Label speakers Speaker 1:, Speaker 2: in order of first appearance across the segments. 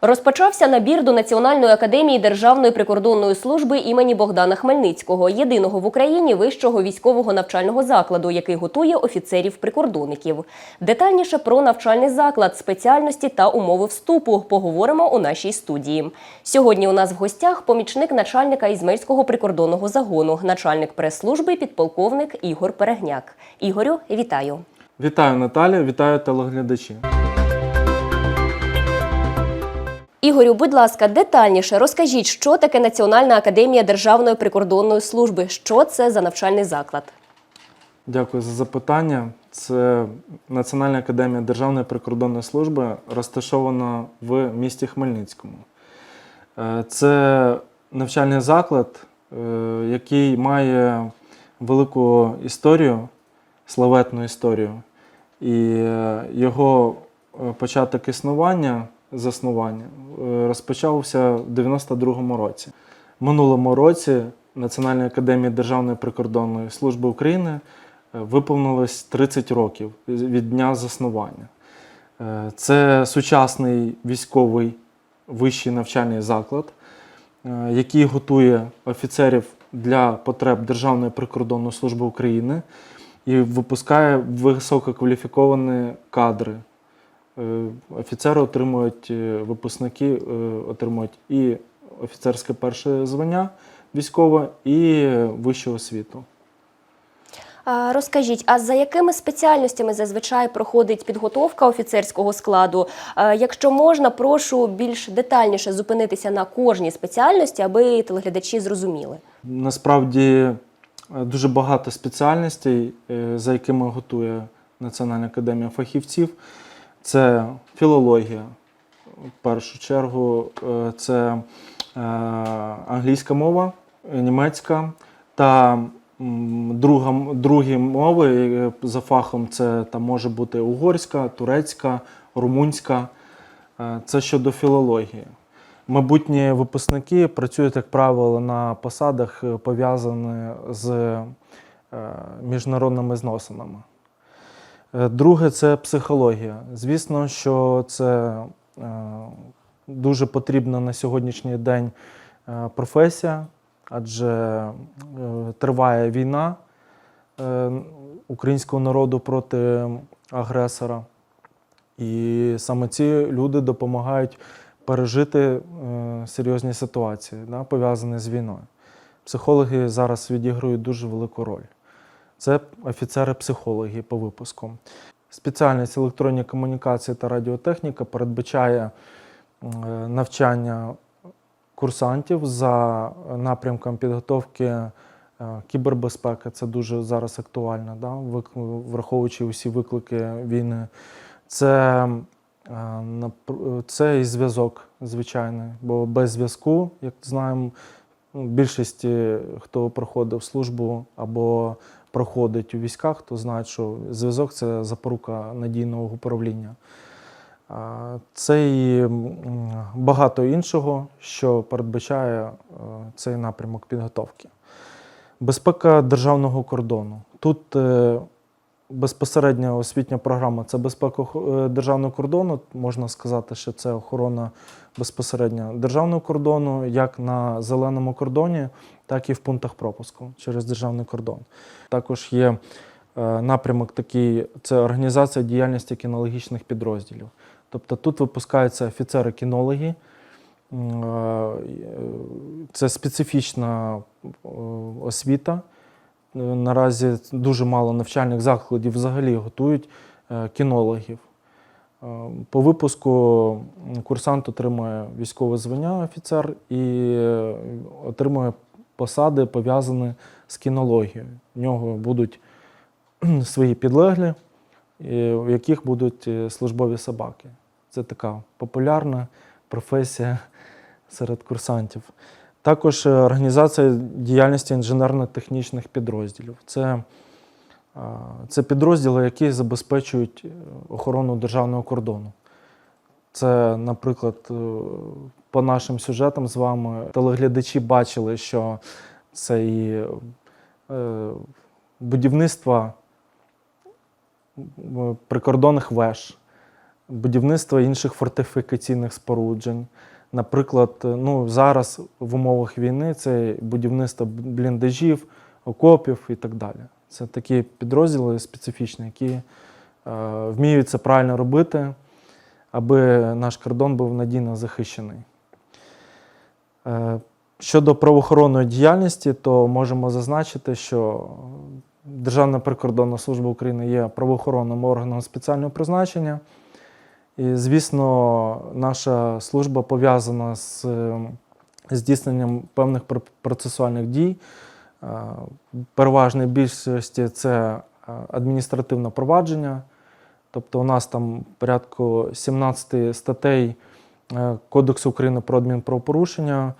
Speaker 1: Розпочався набір до Національної академії Державної прикордонної служби імені Богдана Хмельницького, єдиного в Україні вищого військового навчального закладу, який готує офіцерів-прикордонників. Детальніше про навчальний заклад, спеціальності та умови вступу поговоримо у нашій студії. Сьогодні у нас в гостях помічник начальника Ізмельського прикордонного загону, начальник прес-служби, підполковник Ігор Перегняк. Ігорю, вітаю!
Speaker 2: Вітаю Наталя, вітаю телеглядачі.
Speaker 1: Ігорю, будь ласка, детальніше розкажіть, що таке Національна академія Державної прикордонної служби, що це за навчальний заклад?
Speaker 2: Дякую за запитання. Це Національна академія Державної прикордонної служби, розташована в місті Хмельницькому. Е, Це навчальний заклад, е, який має велику історію, славетну історію. І е, його початок існування, заснування е, розпочався в 92-му році. Минулому році Національної академії Державної прикордонної служби України е, виповнилось 30 років від дня заснування. Е, Це сучасний військовий вищий навчальний заклад, який готує офіцерів для потреб Державної прикордонної служби України і випускає висококваліфіковані кадри. Е, Офіцери отримують, е, випускники е, отримують і офіцерське перше звання військове, і вищу освіту.
Speaker 1: Розкажіть, а за якими спеціальностями зазвичай проходить підготовка офіцерського складу? Якщо можна, прошу більш детальніше зупинитися на кожній спеціальності, аби телеглядачі зрозуміли.
Speaker 2: Насправді дуже багато спеціальностей, за якими готує Національна академія фахівців. Це філологія, в першу чергу, е, це е, англійська мова, німецька та друга, другі мови е, за фахом це там може бути угорська, турецька, румунська. Це щодо філології. Майбутні випускники працюють, як правило, на посадах, пов'язані з міжнародними зносинами. Е, Друге це психологія. Звісно, що це е, дуже потрібна на сьогоднішній день е, професія, адже триває війна українського народу проти агресора. І саме ці люди допомагають пережити серйозні ситуації, пов'язані з війною. Психологи зараз відіграють дуже велику роль. Це офіцери-психологи по випуску. Спеціальність електронні комунікації та радіотехніка передбачає е, навчання курсантів за напрямком підготовки е, кібербезпеки. Це дуже зараз актуально, да? враховуючи усі виклики війни. Це, е, це і зв'язок звичайний, бо без зв'язку, як знаємо, більшість, хто проходив службу або проходить у військах, то знають, що зв'язок це запорука надійного управління. Це і багато іншого, що передбачає е, цей напрямок підготовки. Безпека державного кордону. Тут безпосередня освітня програма це безпека е, державного кордону. Можна сказати, що це охорона безпосередньо державного кордону, як на зеленому кордоні, так і в пунктах пропуску через державний кордон. Також є е, напрямок такий це організація діяльності кінологічних підрозділів. Тобто тут випускаються офіцери-кінологи. Е, Це специфічна освіта. Е, Наразі дуже мало навчальних закладів взагалі готують е, кінологів. Е, По випуску курсант отримує військове звання офіцер і отримує посади, пов'язані з кінологією. В нього будуть свої підлеглі, в яких будуть службові собаки. Це така популярна професія серед курсантів. Також е, організація діяльності інженерно-технічних підрозділів. Це, це підрозділи, які забезпечують е, охорону державного кордону. Це, наприклад, е, по нашим сюжетам з вами телеглядачі бачили, що це і е, будівництво прикордонних веж, будівництво інших фортифікаційних споруджень. Наприклад, ну, зараз в умовах війни це будівництво бліндажів, окопів і так далі. Це такі підрозділи специфічні, які е, вміють це правильно робити, аби наш кордон був надійно захищений. Е, Щодо правоохоронної діяльності, то можемо зазначити, що Державна прикордонна служба України є правоохоронним органом спеціального призначення. І, звісно, наша служба пов'язана з е, здійсненням певних процесуальних дій. Е, Переважній більшості це е, адміністративне провадження. Тобто у нас там порядку 17 статей Кодексу України про адмінправопорушення,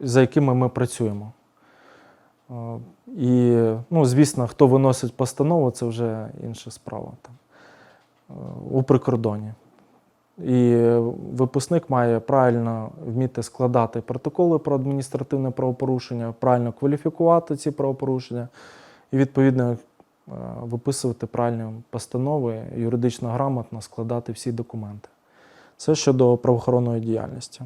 Speaker 2: за якими ми працюємо. І, ну, звісно, хто виносить постанову, це вже інша справа у прикордоні. І випускник має правильно вміти складати протоколи про адміністративне правопорушення, правильно кваліфікувати ці правопорушення і, відповідно, е, виписувати правильні постанови, юридично грамотно складати всі документи. Це щодо правоохоронної діяльності.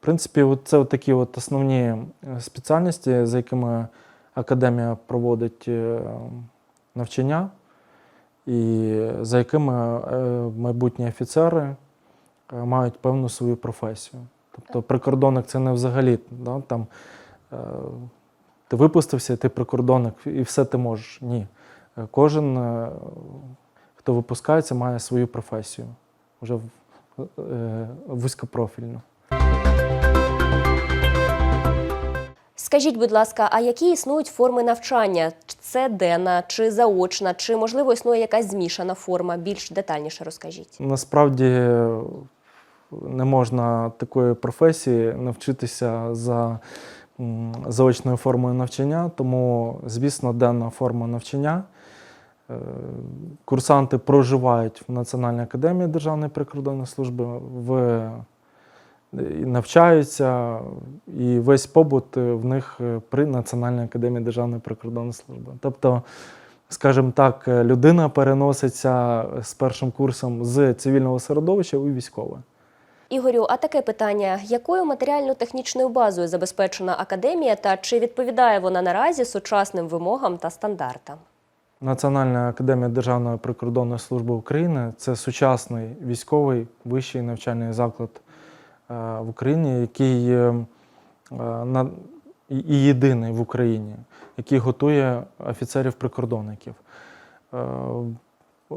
Speaker 2: В принципі, це такі от основні е, спеціальності, за якими академія проводить е, навчання, і за якими е, майбутні офіцери е, мають певну свою професію. Тобто прикордонник це не взагалі да, там, е, ти випустився, ти прикордонник, і все ти можеш. Ні. Кожен, хто випускається, має свою професію, вже вузькопрофільну.
Speaker 1: Скажіть, будь ласка, а які існують форми навчання? Це денна чи заочна, чи можливо існує якась змішана форма? Більш детальніше розкажіть.
Speaker 2: Насправді не можна такої професії навчитися за заочною формою навчання, тому, звісно, денна форма навчання. Е, Курсанти проживають в Національній академії Державної прикордонної служби, в, навчаються, і весь побут е, в них е, при Національній академії Державної прикордонної служби. Тобто, скажімо так, е, людина переноситься з першим курсом з цивільного середовища у військове.
Speaker 1: Ігорю, а таке питання: якою матеріально-технічною базою забезпечена академія та чи відповідає вона наразі сучасним вимогам та стандартам?
Speaker 2: Національна академія Державної прикордонної служби України це сучасний військовий вищий навчальний заклад в Україні, який е, е, і єдиний в Україні, який готує офіцерів-прикордонників. Е,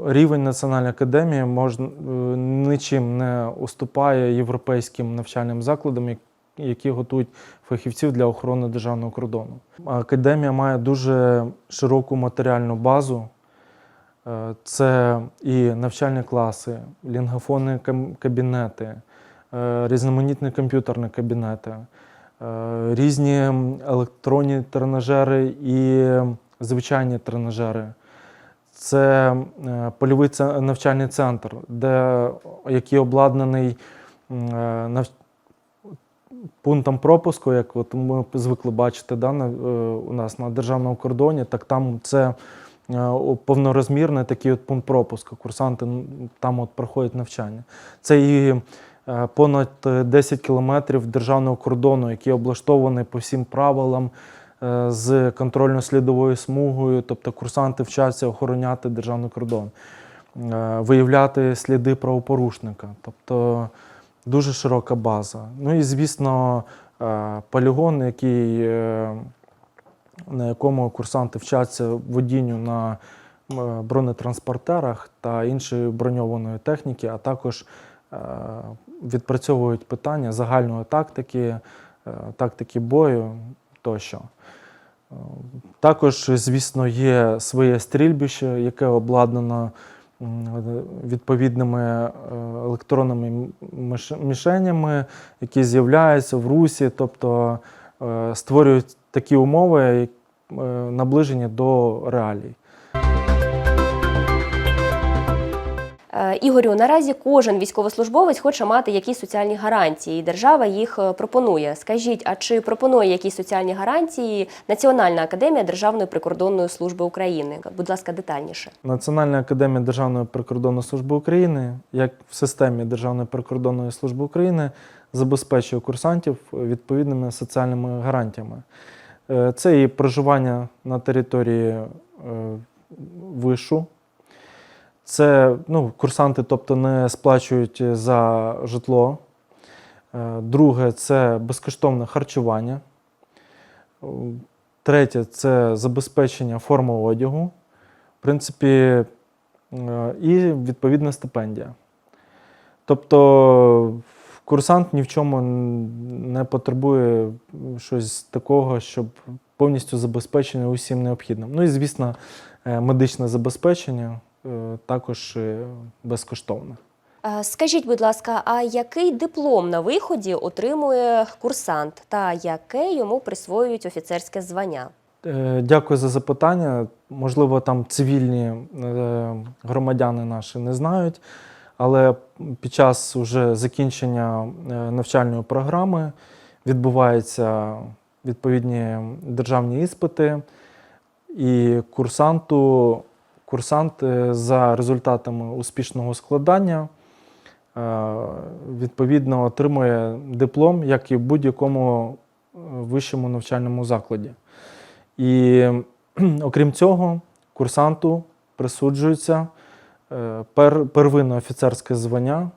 Speaker 2: Рівень Національної академії можна, е, нічим не уступає європейським навчальним закладам, які готують фахівців для охорони державного кордону. Академія має дуже широку матеріальну базу. Е, Це і навчальні класи, лінгофонні кабінети, е, різноманітні комп'ютерні кабінети, е, різні електронні тренажери і звичайні тренажери. Це е, польовий навчальний центр, де, який обладнаний е, нав- пунктом пропуску, як от ми звикли бачити да, на, е, у нас на державному кордоні, так там це е, повнорозмірний такий от пункт пропуску. Курсанти там от проходять навчання. Це і е, понад е, 10 кілометрів державного кордону, який облаштований по всім правилам е, з контрольно-слідовою смугою, тобто курсанти вчаться охороняти державний кордон, е, виявляти сліди правопорушника. Тобто дуже широка база. Ну і, звісно, е, полігон, який, е, на якому курсанти вчаться водінню на бронетранспортерах та іншої броньованої техніки, а також е, відпрацьовують питання загальної тактики, е, тактики бою тощо. Е, Також, звісно, є своє стрільбище, яке обладнано відповідними е, електронними мішенями, які з'являються в русі, тобто е, створюють такі умови, е, наближені до реалій.
Speaker 1: Ігорю, наразі кожен військовослужбовець хоче мати якісь соціальні гарантії, і держава їх е, пропонує. Скажіть, а чи пропонує якісь соціальні гарантії Національна академія Державної прикордонної служби України? Будь ласка, детальніше.
Speaker 2: Національна академія Державної прикордонної служби України, як в системі Державної прикордонної служби України, забезпечує курсантів відповідними соціальними гарантіями. Е, Це і проживання на території е, вишу. Це ну, курсанти, тобто не сплачують за житло. Е, Друге це безкоштовне харчування. Е, Третє це забезпечення форми одягу. В принципі, е, і відповідна стипендія. Тобто курсант ні в чому не потребує щось такого, щоб повністю забезпечений усім необхідним. Ну і, звісно, е, медичне забезпечення е, також е, безкоштовне.
Speaker 1: Е, Скажіть, будь ласка, а який диплом на виході отримує курсант та яке йому присвоюють офіцерське звання?
Speaker 2: Е, Дякую за запитання. Можливо, там цивільні е, громадяни наші не знають, але під час уже закінчення е, навчальної програми відбуваються відповідні державні іспити, і курсанту, курсант е, за результатами успішного складання е, відповідно отримує диплом, як і в будь-якому е, вищому навчальному закладі. І окрім цього, курсанту присуджується пер, первинне офіцерське звання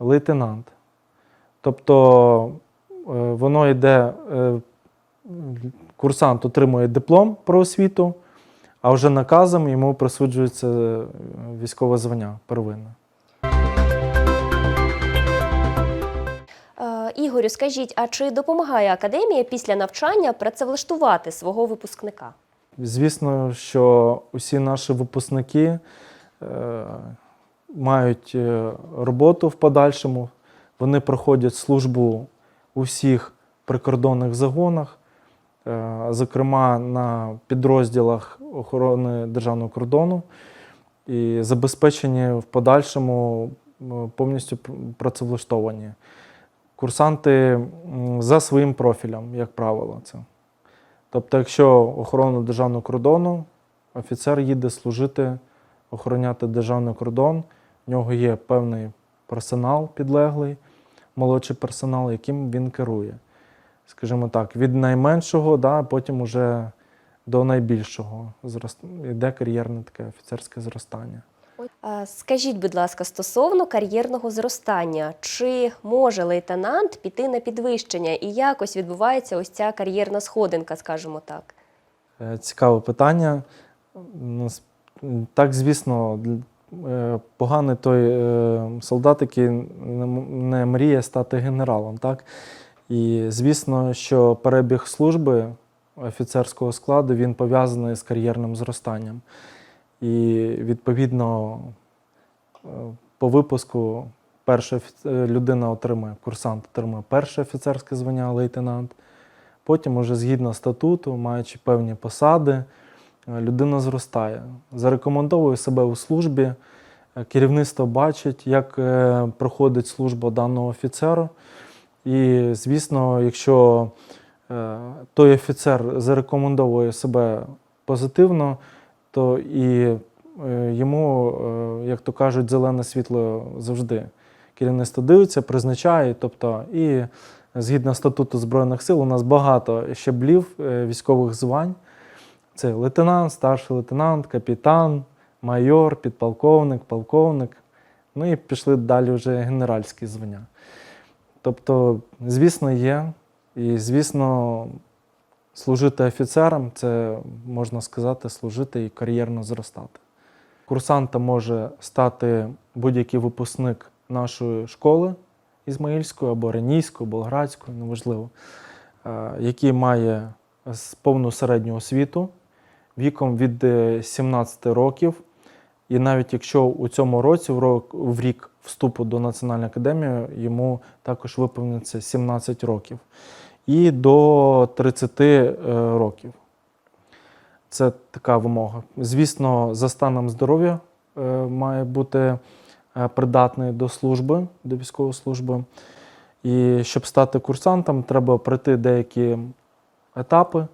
Speaker 2: лейтенант. Тобто воно йде, курсант отримує диплом про освіту, а вже наказом йому присуджується е, військове звання первинне.
Speaker 1: Е, Ігорю, скажіть, а чи допомагає академія після навчання працевлаштувати свого випускника?
Speaker 2: Звісно, що усі наші випускники е, мають е, роботу в подальшому. Вони проходять службу у всіх прикордонних загонах, зокрема на підрозділах охорони державного кордону, і забезпечені в подальшому повністю працевлаштовані. Курсанти за своїм профілем, як правило, це. Тобто, якщо охорона державного кордону, офіцер їде служити, охороняти державний кордон, в нього є певний персонал підлеглий, молодший персонал, яким він керує. Скажімо так, від найменшого, да, потім уже до найбільшого йде кар'єрне таке офіцерське зростання.
Speaker 1: Скажіть, будь ласка, стосовно кар'єрного зростання, чи може лейтенант піти на підвищення і якось відбувається ось ця кар'єрна сходинка, скажімо так?
Speaker 2: Е, Цікаве питання. Так, звісно, е, поганий той е, солдат, який не мріє стати генералом. Так? І звісно, що перебіг служби офіцерського складу він пов'язаний з кар'єрним зростанням. І відповідно е, по випуску перша е, людина отримує, курсант отримує перше офіцерське звання лейтенант. Потім, уже згідно статуту, маючи певні посади, е, людина зростає. Зарекомендовує себе у службі, керівництво бачить, як проходить служба даного офіцера. І, звісно, якщо е, той офіцер зарекомендовує себе позитивно, то і е, йому, е, як то кажуть, зелене світло завжди. Керівництво дивиться, призначає, тобто і згідно статуту Збройних сил, у нас багато щаблів е, військових звань. Це лейтенант, старший лейтенант, капітан, майор, підполковник, полковник. Ну і пішли далі вже генеральські звання. Тобто, звісно, є. І, звісно, служити офіцером це можна сказати, служити і кар'єрно зростати. Курсантом може стати будь-який випускник нашої школи Ізмаїльської або Ренійської, Болградської, неважливо, е, який має повну середню освіту віком від е, 17 років. І навіть якщо у цьому році, в рік вступу до Національної академії, йому також виповниться 17 років. І до 30 е, років. Це така вимога. Звісно, за станом здоров'я е, має бути е, придатний до служби, до військової служби. І щоб стати курсантом, треба пройти деякі етапи.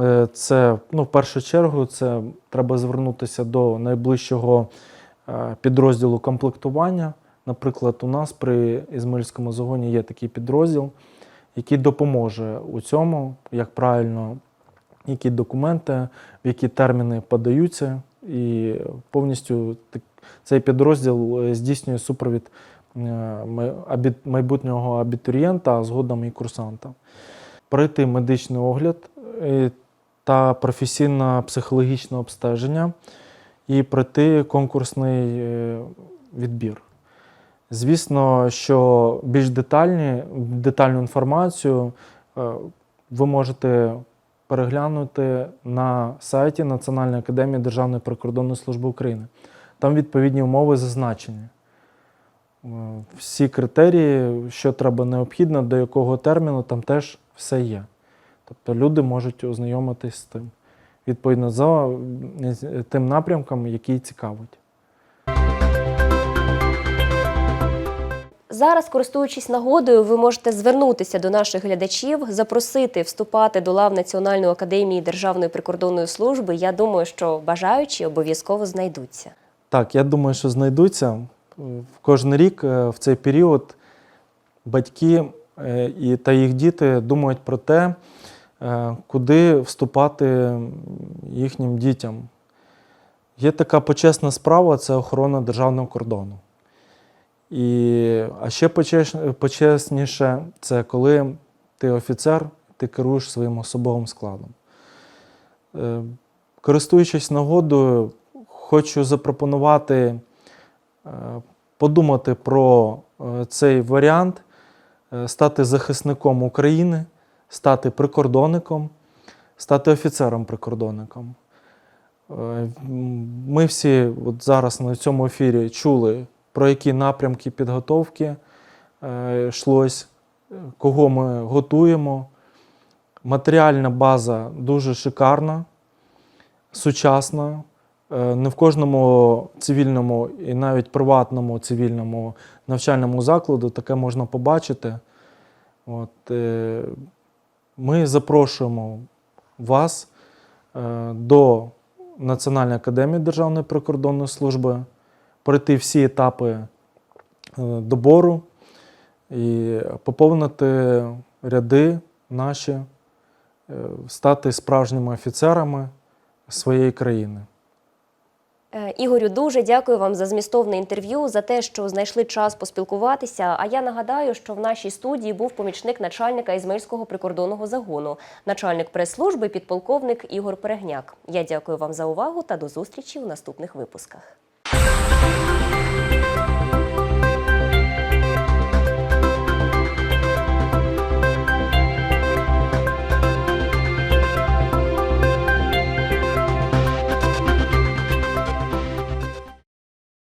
Speaker 2: Е, Це, ну, в першу чергу, це треба звернутися до найближчого е, підрозділу комплектування. Наприклад, у нас при Ізмаїльському загоні є такий підрозділ, який допоможе у цьому, як правильно, які документи, в які терміни подаються, і повністю цей підрозділ е, здійснює супровід майбутнього абітурієнта, а згодом і курсанта. Пройти медичний огляд та професійно-психологічне обстеження і пройти конкурсний е, відбір. Звісно, що більш детальні, детальну інформацію е, ви можете переглянути на сайті Національної академії Державної прикордонної служби України. Там відповідні умови зазначені. Е, Всі критерії, що треба необхідно, до якого терміну, там теж все є. Тобто люди можуть ознайомитись з тим, відповідно за тим напрямком, який цікавить.
Speaker 1: Зараз, користуючись нагодою, ви можете звернутися до наших глядачів, запросити вступати до лав Національної академії Державної прикордонної служби. Я думаю, що бажаючі обов'язково знайдуться.
Speaker 2: Так, я думаю, що знайдуться. Кожен рік е, в цей період батьки е, та їх діти думають про те, куди вступати їхнім дітям. Є така почесна справа це охорона державного кордону. І, а ще почесніше це коли ти офіцер, ти керуєш своїм особовим складом. Е, Користуючись нагодою, хочу запропонувати е, подумати про е, цей варіант, е, стати захисником України, стати прикордонником, стати офіцером-прикордонником. Е, Ми всі от зараз на цьому ефірі чули, про які напрямки підготовки е, йшлось, е, кого ми готуємо. Матеріальна база дуже шикарна, сучасна. Не в кожному цивільному і навіть приватному цивільному навчальному закладу таке можна побачити. От, ми запрошуємо вас е, до Національної академії Державної прикордонної служби пройти всі етапи е, добору і поповнити ряди наші, е, стати справжніми офіцерами своєї країни.
Speaker 1: Е, Ігорю, дуже дякую вам за змістовне інтерв'ю, за те, що знайшли час поспілкуватися. А я нагадаю, що в нашій студії був помічник начальника Ізмаїльського прикордонного загону, начальник прес-служби, підполковник Ігор Перегняк. Я дякую вам за увагу та до зустрічі у наступних випусках.